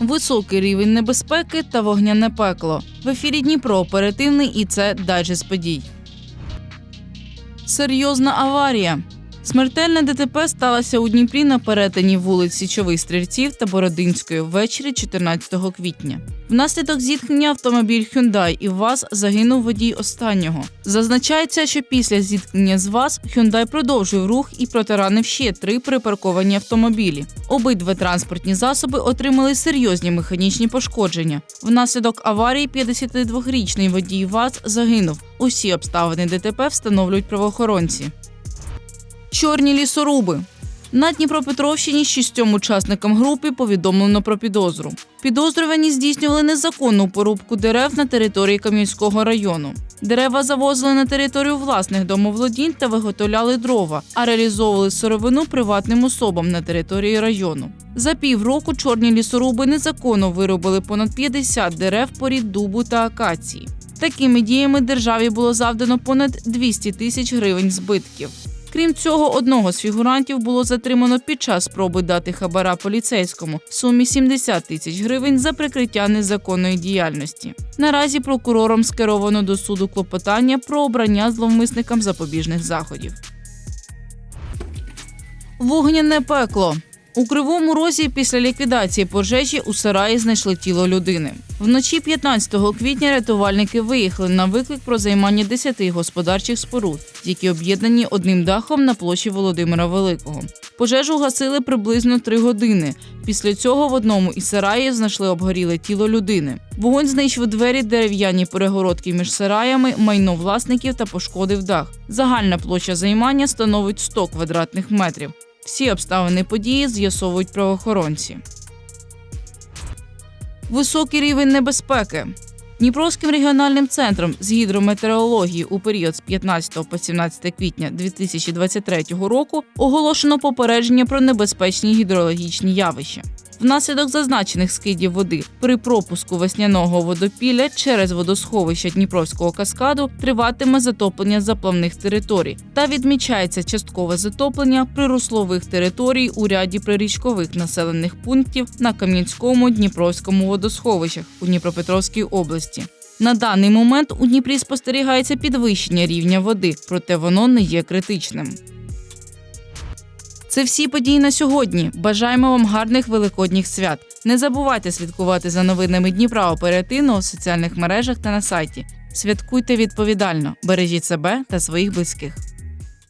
високий рівень небезпеки та вогняне пекло. В ефірі Дніпро оперативний і це дайджест подій. Серйозна аварія. Смертельне ДТП сталося у Дніпрі на перетині вулиць Січових Стрільців та Бородинської ввечері 14 квітня. Внаслідок зіткнення автомобіль Hyundai і ВАЗ загинув водій останнього. Зазначається, що після зіткнення з ВАЗ Hyundai продовжив рух і протаранив ще три припарковані автомобілі. Обидва транспортні засоби отримали серйозні механічні пошкодження. Внаслідок аварії 52-річний водій ВАЗ загинув. Усі обставини ДТП встановлюють правоохоронці. Чорні лісоруби. На Дніпропетровщині шістьом учасникам групи повідомлено про підозру. Підозрювані здійснювали незаконну порубку дерев на території Кам'янського району. Дерева завозили на територію власних домоволодінь та виготовляли дрова, а реалізовували сировину приватним особам на території району. За півроку чорні лісоруби незаконно виробили понад 50 дерев порід дубу та акації. Такими діями державі було завдано понад 200 тисяч гривень збитків. Крім цього, одного з фігурантів було затримано під час спроби дати хабара поліцейському в сумі 70 тисяч гривень за прикриття незаконної діяльності. Наразі прокурором скеровано до суду клопотання про обрання зловмисникам запобіжних заходів. Вогняне пекло. У кривому розі після ліквідації пожежі у сараї знайшли тіло людини. Вночі 15 квітня рятувальники виїхали на виклик про займання 10 господарчих споруд, які об'єднані одним дахом на площі Володимира Великого. Пожежу гасили приблизно 3 години. Після цього в одному із сараїв знайшли обгоріле тіло людини. Вогонь знищив двері, дерев'яні перегородки між сараями, майно власників та пошкодив дах. Загальна площа займання становить 100 квадратних метрів. Всі обставини події з'ясовують правоохоронці. Високий рівень небезпеки. Дніпровським регіональним центром з гідрометеорології у період з 15 по 17 квітня 2023 року оголошено попередження про небезпечні гідрологічні явища. Внаслідок зазначених скидів води при пропуску весняного водопілля через водосховище Дніпровського каскаду триватиме затоплення заплавних територій та відмічається часткове затоплення прируслових територій у ряді прирічкових населених пунктів на Кам'янському Дніпровському водосховищах у Дніпропетровській області. На даний момент у Дніпрі спостерігається підвищення рівня води, проте воно не є критичним. Це всі події на сьогодні. Бажаємо вам гарних великодніх свят. Не забувайте слідкувати за новинами Дніпра оперативно у соціальних мережах та на сайті. Святкуйте відповідально, бережіть себе та своїх близьких.